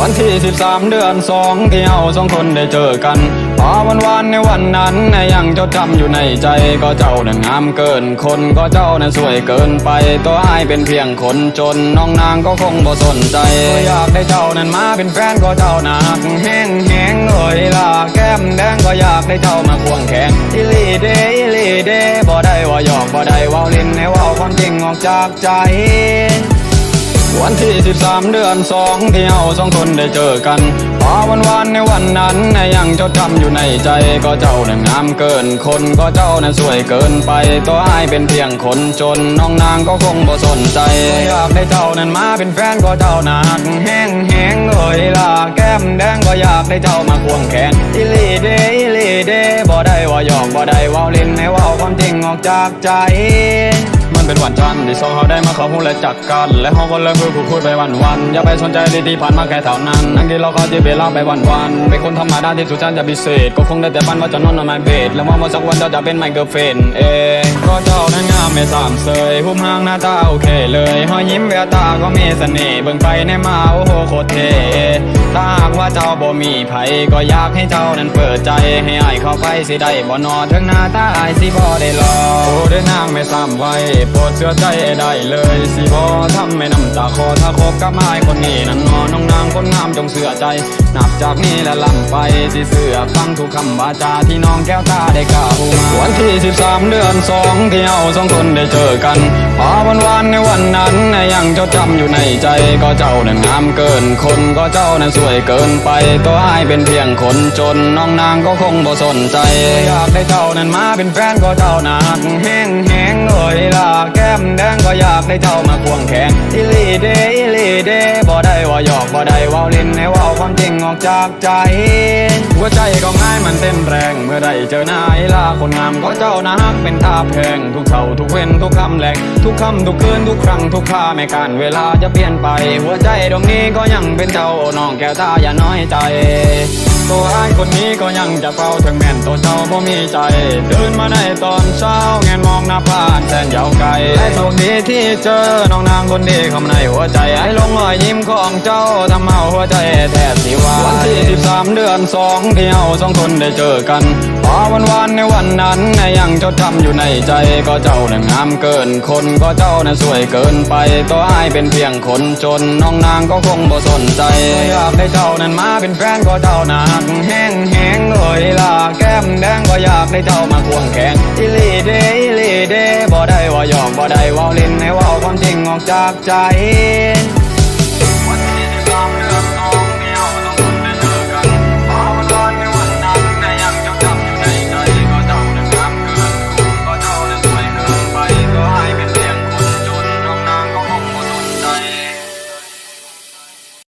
วันที่ 13 เดือนสองที่เราสองคนได้เจอกันพอวันวานในวันนั้นยังจดจำอยู่ในใจก็เจ้านั้นงามเกินคนก็เจ้านั้นสวยเกินไปตัวไอ้เป็นเพียงคนจนน้องนางก็คงบ่สนใจอยากได้เจ้านั้นมาเป็นแฟนก็เจ้านักแห้งแห้งเอ่ยล่ะแก้มแดงก็อยากได้เจ้ามาควงแขนอิลีเดอิลีเดบ่ได้ว่าหยอกบ่ได้ว่าเล่นให้เว่าความจริงออกจากใจ วันที่ 13 เดือนสองที่เราสองคนได้เจอกันพอวันวานในวันนั้นยังจดจำอยู่ในใจก็เจ้านั้นงามเกินคนก็เจ้านั้นสวยเกินไปตัวอายเป็นเพียงคนจนน้องนางก็คงบ่สนใจอยากได้เจ้านั้นมาเป็นแฟนก็เจ้านักแห้งแห้งเอ่ยล่ะแก้มแดงก็อยากได้เจ้ามาควงแขนอิลีเดอิลีเดบ่ได้ว่าหยอกบ่ได้ว่าเล่นให้ว่าความจริงออกจากใจ เป็นวันจันทร์ที่สองเขาได้มาเขาหูและจักกัน และเขาก็เลิกคุยคุยไปวันวันอย่าไปสนใจดีที่ผ่านมาแค่เท่านั้นนั่งกินเราเขาที่เวลาไปวันวันเป็นคนธรรมดาที่สุดฉันจะพิเศษ ก็คงได้แต่ฝันว่าจะนอนนอนมาเบดแล้วว่าวันสักวันเจ้าจะเป็นไมเคิลเฟนเองก็เจ้านั้นงามไม่สามเสยหุ่มห้างหน้าตาโอเคเลยหอยยิ้มแววตาก็มีเสน่ห์เบิ่งไปในมาโอ้โหโคตรเท่ถ้าหากว่าเจ้าบ่มีไผก็อยากให้เจ้านั้นเปิดใจให้อ้ายเข้าไปสิได้บ่นอถึงหน้าตาอ้ายสิบ่ได้รอโอ้เด้อนางไม่ซ้ำไว้โปรเชื่อใจได้เลยสิบ่ทำให้น้ำตาคอถ้าคบกับอ้ายคนนี้นั้นนอนน้องนางคนงามจงเสื่อใจ นับจากนี้และลำไปสิเสือฟังทุกคำบาจาที่น้องแก้วตาได้กล่าวมา วันที่13เดือนสองที่เราสองคนได้เจอกันพอวันวานในวันนั้นยังจดจำอยู่ในใจก็เจ้านั้นงามเกินคนก็เจ้านั้นสวยเกินไปตัวอ้ายเป็นเพียงคนจนน้องนางก็คงบ่สนใจอยากได้เจ้านั้นมาเป็นแฟนก็เจ้านาหักแห้งแห้งเอ่ยล่ะแก้มแดงก็อยากได้เจ้ามาควงแขนอิลีเดอิลีเดบ่ได้ว่าหยอกบ่ได้ว่าล่นให้ว่าความจริงออกจากใจ วใจก็ง่ายมันเต้นแรง เมื่อได้เจอหน้าไอ้ลาคนงามก็เจ้านะฮักเป็นตาแพง ทุกเท่าทุกเว้นทุกคำแหลก ทุกคำทุกคืนทุกครั้งทุกค่าไม่การเวลาจะเปลี่ยนไป หัวใจดวงนี้ก็ยังเป็นเจ้าน้องแก้วตาอย่าน้อยใจตัวไอ้ายคนนี้ก็ยังจะเฝ้าถึงแม่นตัวเจ้าบ่มีใจตื่นมาในตอนเช้า แงนมองหน้าบ้านแสนยาวไกลไอ้โชคดีที่เจอน้องนางคนดีเข้ามาในหัวใจไอ้ลงรอยยิ้มของเจ้าทำเอาหัวใจแทบสิวายวันที่13เดือนสองที่เราสองคนได้เจอกันพอวันวานในวันนั้นยังจดจำอยู่ในใจก็เจ้านั้นงามเกินคนก็เจ้านั้นสวยเกินไปตัวอ้ายเป็นเพียงคนจนน้องนางก็คงบ่สนใจอยากได้เจ้านั้นมาเป็นแฟนก็เจ้านักแห้งแห้งเอ่ยล่ะแก้มแดงก็อยากได้เจ้ามาควงแขนอิลีเดอิลี เดบ่ได้ว่ายอกบ่ได้ว่าเล่นให้ว่าความจริงออกจากใจ